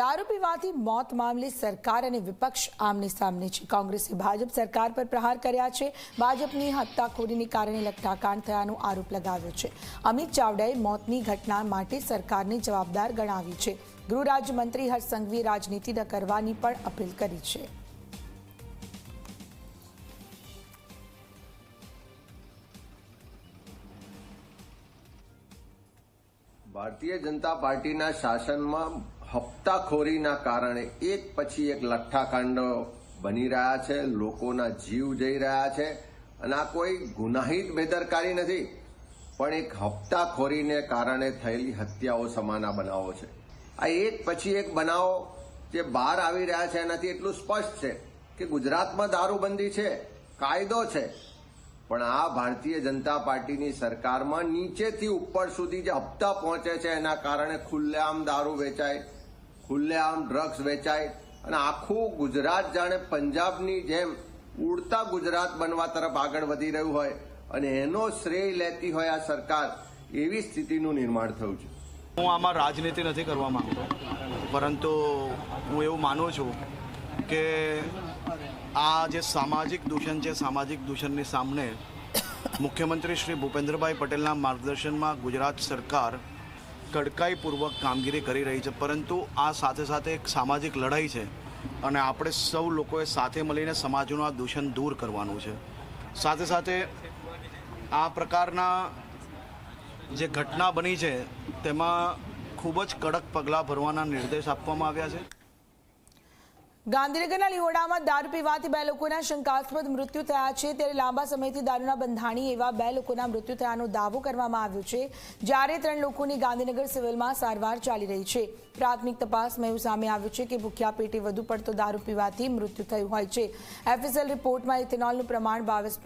દારૂ પીવાથી મોત મામલે સરકાર અને વિપક્ષ આમને સામને છે કોંગ્રેસે ભાજપ સરકાર પર પ્રહાર કર્યા છે ભાજપની હત્યાખોરીને કારણે લઠ્ઠાકાંડ થયાનો આરોપ લગાવ્યો છે અમિત ચાવડાએ મોતની ઘટના માટે સરકારને જવાબદાર ગણાવી છે। ગૃહ રાજ્યમંત્રી હર્ષ રાજનીતિ ન કરવાની પણ અપીલ કરી છે। ભારતીય જનતા પાર્ટીના શાસનમાં હપ્તાખોરીના કારણે એક પછી એક લઠ્ઠાકાંડો બની રહ્યા છે, લોકોના જીવ જઈ રહ્યા છે અને આ કોઈ ગુનાહિત બેદરકારી નથી, પણ એક હપ્તાખોરીને કારણે થયેલી હત્યાઓ સમાના બનાવો છે. આ એક પછી એક બનાવો જે બહાર આવી રહ્યા છે એનાથી એટલું સ્પષ્ટ છે કે ગુજરાતમાં દારૂબંધી છે, કાયદો છે, પણ આ ભારતીય જનતા પાર્ટીની સરકારમાં નીચેથી ઉપર સુધી જે હપ્તા પહોંચે છે એના કારણે ખુલ્લેઆમ દારૂ વેચાય ખુલ્લેઆમ ડ્રગ્સ વેચાય અને આખું ગુજરાત જાણે પંજાબની જેમ ઉડતા ગુજરાત બનવા તરફ આગળ વધી રહ્યું હોય અને એનો શ્રેય લેતી હોય આ સરકાર, એવી સ્થિતિનું નિર્માણ થયું છે. હું આમાં રાજનીતિ નથી કરવા માંગતો, પરંતુ હું એવું માનું છું કે આ જે સામાજિક દૂષણ છે, સામાજિક દૂષણની સામે મુખ્યમંત્રી શ્રી ભૂપેન્દ્રભાઈ પટેલના માર્ગદર્શનમાં ગુજરાત સરકાર કડકાઈપૂર્વક કામગીરી કરી રહી છે, પરંતુ આ સાથે સાથે એક સામાજિક લડાઈ છે અને આપણે સૌ લોકોએ સાથે મળીને સમાજનું આ દૂષણ દૂર કરવાનું છે. સાથે સાથે આ પ્રકારના જે ઘટના બની છે, તેમાં ખૂબ જ કડક પગલાં ભરવાના નિર્દેશ આપવામાં આવ્યા છે. ગાંધીનગરના લીવોડામાં દારૂ પીવાથી બે લોકોના શંકાસ્પદ મૃત્યુ થયા છે. ત્યારે લાંબા સમયથી દારૂના બંધાણી એવા બે લોકોના મૃત્યુ થયાનો દાવો કરવામાં આવ્યો છે. જ્યારે ત્રણ લોકોની ગાંધીનગર સિવિલમાં સારવાર ચાલી રહી છે. પ્રાથમિક તપાસમાં એવું સામે આવ્યું છે કે ભૂખ્યા પેટે વધુ પડતો દારૂ પીવાથી મૃત્યુ થયું હોય છે. એફએસએલ રિપોર્ટમાં ઇથેનોલનું પ્રમાણ બાવીસ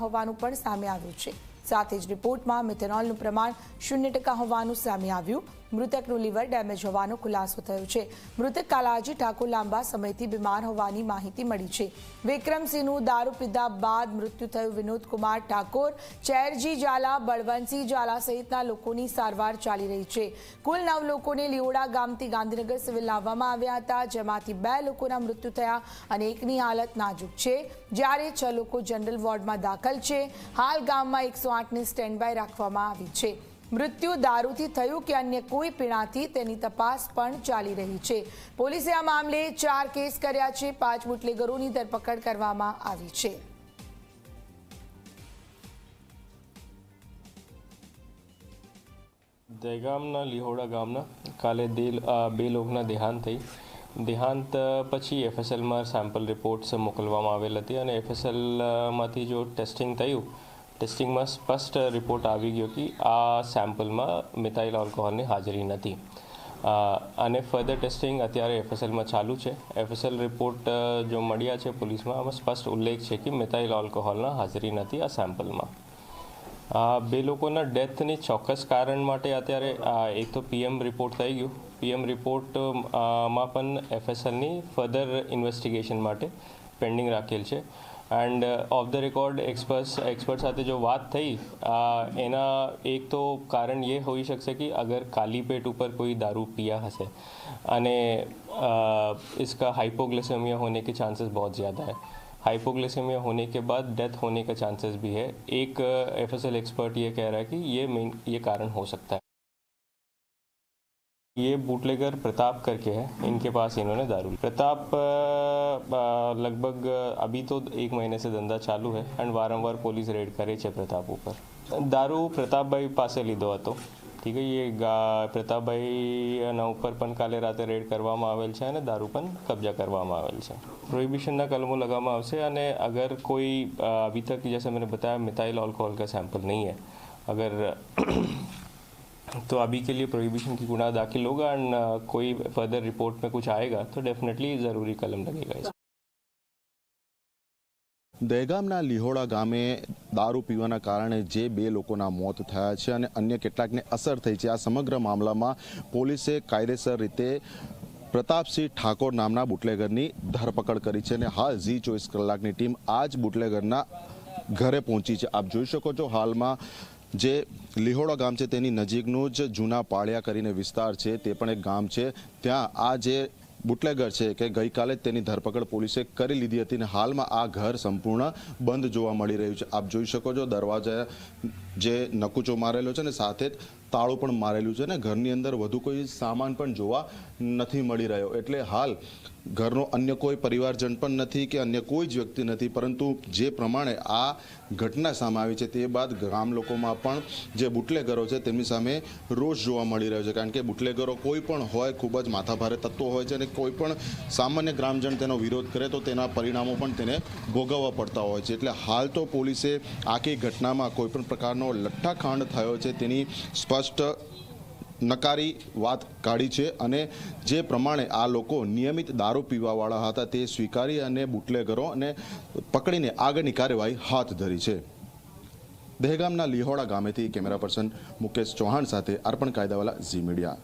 હોવાનું પણ સામે આવ્યું છે. સાથે જ રિપોર્ટમાં મિથેનોલનું પ્રમાણ શૂન્ય હોવાનું સામે આવ્યું. મૃતકનું લીવર ડેમેજ હોવાનો ખુલાસો થયો છે. મૃતક કાલાજી ઠાકોર લાંબા સમયથી બીમાર હોવાની માહિતી મળી છે. વિક્રમસિંહનું દારૂ પીધા બાદ મૃત્યુ થયું વિનોદકુમાર ઠાકોર, ચેરજી ઝાલા, બળવંતસિંહ ઝાલા સહિતના લોકોની સારવાર ચાલી રહી છે. કુલ નવ લોકોને લીઓડા ગામથી ગાંધીનગર સિવિલ લાવવામાં આવ્યા હતા, જેમાંથી બે લોકોના મૃત્યુ થયા અને એકની હાલત નાજુક છે. જ્યારે છ લોકો જનરલ વોર્ડમાં દાખલ છે, હાલ ગામમાં એકસો આઠની સ્ટેન્ડ બાય રાખવામાં આવી છે. મૃત્યુ દારૂથી થયું કે અન્ય કોઈ પીણાથી તેની તપાસ પણ ચાલી રહી છે. પોલીસે આ મામલે ચાર કેસ કર્યા છે. પાંચ બુટલેગરોની ધરપકડ કરવામાં આવી છે. દહેગામના લિહોડા ગામના કાલે બે લોકોના દેહાંત થઈ. દેહાંત પછી એફએસએલમાં સેમ્પલ રિપોર્ટ્સ મોકલવામાં આવેલ હતી અને એફએસએલમાંથી જો ટેસ્ટિંગ થયું ટેસ્ટિંગમાં સ્પષ્ટ રિપોર્ટ આવી ગયો કે આ સેમ્પલમાં મિથાઇલ આલ્કોહોલની હાજરી નથી. અને ફર્ધર ટેસ્ટિંગ અત્યારે એફએસએલમાં ચાલુ છે. એફએસએલ રિપોર્ટ જો મળ્યા છે પોલીસમાં આમાં સ્પષ્ટ ઉલ્લેખ છે કે મિથાઇલ આલ્કોહોલના હાજરી નથી આ સેમ્પલમાં બે લોકોના ડેથની ચોક્કસ કારણ માટે અત્યારે એક તો પીએમ રિપોર્ટ થઈ ગયું. પીએમ રિપોર્ટમાં પણ એફએસએલની ફર્ધર ઇન્વેસ્ટિગેશન માટે પેન્ડિંગ રાખેલ છે. end of the record expert expert સાથે જો વાત થઈ આ, એના એક તો કારણ ये હોઈ શકશે कि अगर खाली पेट ऊपर कोई दारू पिया हसे અને आ, इसका हाइपोग्लिसेमिया होने के चांसेस बहुत ज़्यादा है हाइपोग्लिसेमिया होने के बाद डेथ होने का चांसेस भी है एक एफ एस एल एक्सपर्ट ये कह रहा है कि ये मेन ये कारण हो सकता है ये बूटलेगर प्रताप करके है, इनके पास इन्होंने दारू प्रताप लगभग अभी तो एक महीने से ધંધા ચાલુ હે એન્ડ વારંવાર પોલીસ રેડ કરે છે પ્રતાપ ઉપર દારૂ પ્રતાપભાઈ પાસે લીધો હતો ઠીક એ પ્રતાપભાઈ ના ઉપર પણ કાલે રાતે રેડ કરવામાં આવેલ છે અને દારૂ પણ કબજા કરવામાં આવેલ છે પ્રોહિબિશનના કલમો લગાવવામાં આવશે અને અગર કોઈ અભી તક જૈસે મેં બતાયા મિથાઇલ આલ્કોહોલ કા સેમ્પલ નહીં है। અગર तो अभी के लिए प्रोहिबिशन की गुना दाखिल होगा एंड कोई फर्दर रिपोर्ट में कुछ आएगा तो डेफिनेटली ज़रूरी कलम लगेगा इस દહેગામના લિહોડા ગામે દારૂ પીવાના કારણે જે બે લોકોના મોત થયા છે અને અન્ય કેટલાકને અસર થઈ છે આ સમગ્ર મામલામાં પોલીસે કાયદેસર રીતે પ્રતાપસિંહ ઠાકોર નામના બુટલેગરની ધરપકડ કરી છે અને હાલ ઝી ચોવીસ કલાકની ટીમ આ જ બુટલેગરના ઘરે પહોંચી છે આપ જોઈ શકો છો હાલમાં જે લીહોડા ગામ છે તેની નજીકનું જ જૂના પાળિયા કરીને વિસ્તાર છે, તે પણ એક ગામ છે. ત્યાં આ જે બુટલેગર છે કે ગઈકાલે જ તેની ધરપકડ પોલીસે કરી લીધી હતી અને હાલમાં આ ઘર સંપૂર્ણ બંધ જોવા મળી રહ્યું છે. આપ જોઈ શકો છો દરવાજા જે નકુચો મારેલો છે ને સાથે જ તાળું પણ મારેલું છે ને ઘરની અંદર વધુ કોઈ સામાન પણ જોવા નથી મળી રહ્યો. એટલે હાલ ઘરનો અન્ય કોઈ પરિવારજન પણ નથી કે અન્ય કોઈ જ વ્યક્તિ નથી, પરંતુ જે પ્રમાણે આ ઘટના સામે આવી છે તે બાદ ગામ લોકોમાં પણ જે બુટલેગરો છે તેમની સામે રોષ જોવા મળી રહ્યો છે. કારણ કે બુટલેગરો કોઈ પણ હોય, ખૂબ જ માથાભારે તત્વો હોય છે અને કોઈ પણ સામાન્ય ગ્રામજન તેનો વિરોધ કરે તો તેના પરિણામો પણ તેને ભોગવવા પડતા હોય છે. એટલે હાલ તો પોલીસે આખી ઘટનામાં કોઈ પણ પ્રકારનો લઠ્ઠાકાંડ થયો છે તેની સ્પષ્ટ નકારી વાત કાઢી છે અને જે પ્રમાણે આ લોકો નિયમિત દારૂ પીવાવાળા હતા તે સ્વીકારી અને બુટલેગરો અને પકડીને આગળની કાર્યવાહી હાથ ધરી છે. દહેગામના લિહોડા ગામેથી કેમેરા પર્સન મુકેશ ચૌહાણ સાથે અર્પણ કાયદાવાલા ઝી મીડિયા.